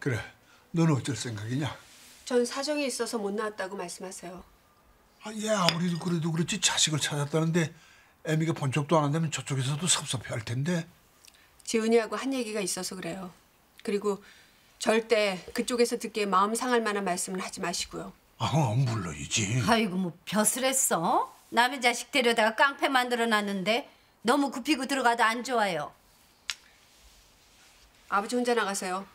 그래, 너는 어쩔 생각이냐? 전 사정이 있어서 못 나왔다고 말씀하세요. 아, 얘 아무리 그래도 그렇지 자식을 찾았다는데 애미가 본 적도 안 한다면 저쪽에서도 섭섭해할 텐데. 지은이하고 한 얘기가 있어서 그래요. 그리고 절대 그쪽에서 듣기에 마음 상할 만한 말씀은 하지 마시고요. 아, 물론이지. 아이고 뭐 벼슬 했어? 남의 자식 데려다가 깡패 만들어 놨는데 너무 굽히고 들어가도 안 좋아요. 아버지 혼자 나가세요.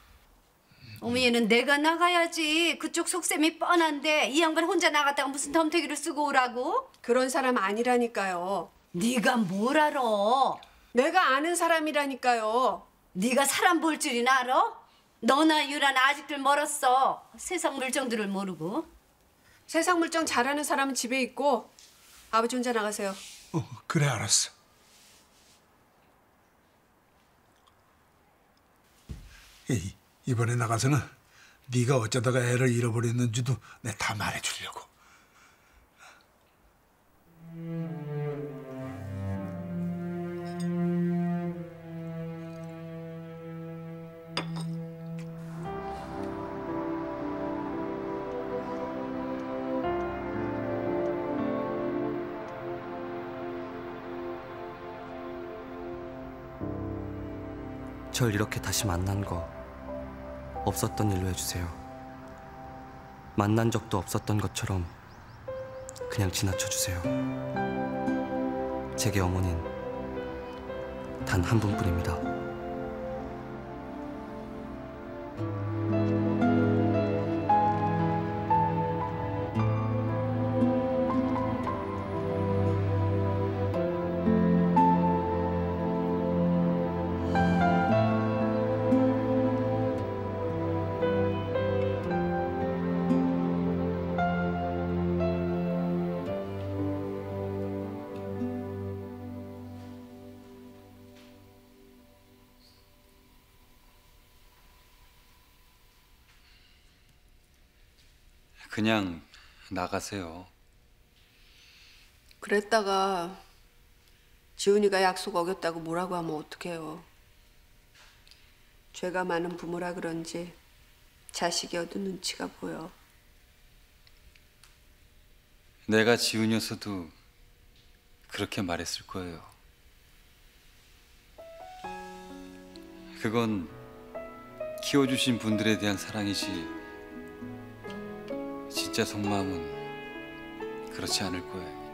어머 얘는 내가 나가야지. 그쪽 속셈이 뻔한데 이 양반 혼자 나갔다가 무슨 덤태기를 쓰고 오라고? 그런 사람 아니라니까요. 네가 뭘 알아? 내가 아는 사람이라니까요. 네가 사람 볼 줄이나 알아? 너나 유라는 아직들 멀었어. 세상 물정들을 모르고. 세상 물정 잘하는 사람은 집에 있고 아버지 혼자 나가세요. 어, 그래 알았어. 이, 이번에 나가서는 네가 어쩌다가 애를 잃어버렸는지도 내 다 말해주려고. 절 이렇게 다시 만난 거 없었던 일로 해주세요. 만난 적도 없었던 것처럼 그냥 지나쳐 주세요. 제게 어머닌 단 한 분뿐입니다. 그냥 나가세요. 그랬다가 지훈이가 약속 어겼다고 뭐라고 하면 어떡해요. 죄가 많은 부모라 그런지 자식이 얻은 눈치가 보여. 내가 지훈이었어도 그렇게 말했을 거예요. 그건 키워주신 분들에 대한 사랑이지 진짜 속마음은 그렇지 않을 거예요.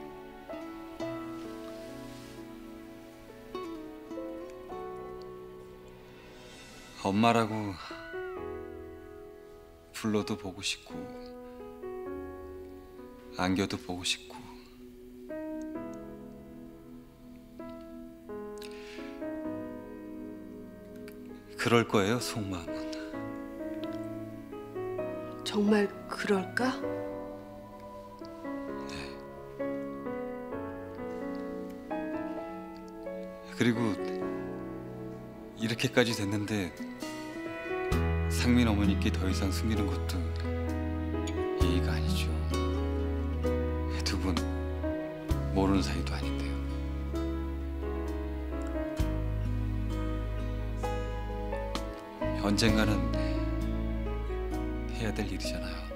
엄마라고 불러도 보고 싶고 안겨도 보고 싶고 그럴 거예요 속마음은 정말 그럴까? 그리고 이렇게까지 됐는데 상민 어머니께 더 이상 숨기는 것도 예의가 아니죠. 두 분 모르는 사이도 아닌데요. 언젠가는 해야 될 일이잖아요